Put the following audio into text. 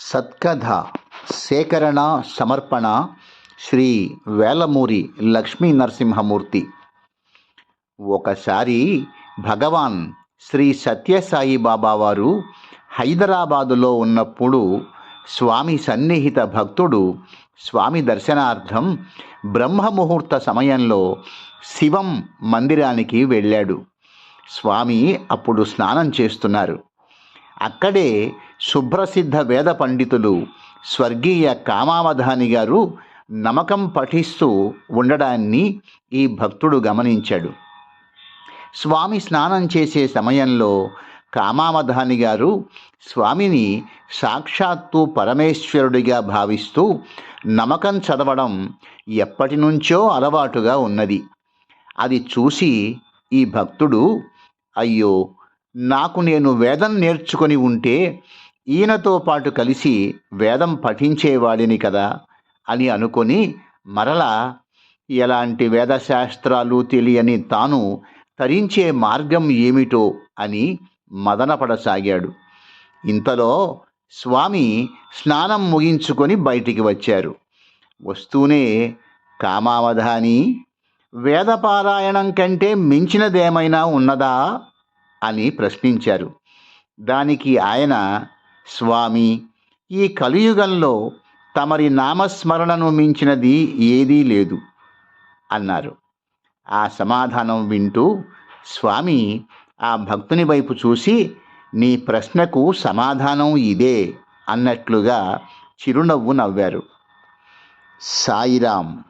సత్కథ సేకరణ సమర్పణ శ్రీ వేలమూరి లక్ష్మీ నరసింహమూర్తి. ఒకసారి భగవాన్ శ్రీ సత్యసాయి బాబా వారు హైదరాబాదులో ఉన్నప్పుడు స్వామి సన్నిహిత భక్తుడు స్వామి దర్శనార్థం బ్రహ్మముహూర్త సమయంలో శివం మందిరానికి వెళ్ళాడు. స్వామి అప్పుడు స్నానం చేస్తున్నారు. అక్కడే శుభ్రసిద్ధ వేద పండితులు స్వర్గీయ కామావధాని గారు నమకం పఠిస్తూ ఉండడాన్ని ఈ భక్తుడు గమనించాడు. స్వామి స్నానం చేసే సమయంలో కామావధాని గారు స్వామిని సాక్షాత్తు పరమేశ్వరుడిగా భావిస్తూ నమకం చదవడం ఎప్పటి నుంచో అలవాటుగా ఉన్నది. అది చూసి ఈ భక్తుడు అయ్యో నాకు నేను వేదం నేర్చుకొని ఉంటే ఈయనతో పాటు కలిసి వేదం పఠించేవాడిని కదా అని అనుకొని మరలా ఎలాంటి వేదశాస్త్రాలు తెలియని తాను తరించే మార్గం ఏమిటో అని మదనపడసాగాడు. ఇంతలో స్వామి స్నానం ముగించుకొని బయటికి వచ్చారు. వస్తూనే కామావధాని వేదపారాయణం కంటే మించినదేమైనా ఉన్నదా? అని ప్రశ్నించారు. దానికి ఆయన స్వామి ఈ కలియుగంలో తమరి నామస్మరణను మించినది ఏదీ లేదు అన్నారు. ఆ సమాధానం వింటూ స్వామి ఆ భక్తుని వైపు చూసి నీ ప్రశ్నకు సమాధానం ఇదే అన్నట్లుగా చిరునవ్వు నవ్వారు. సాయిరాం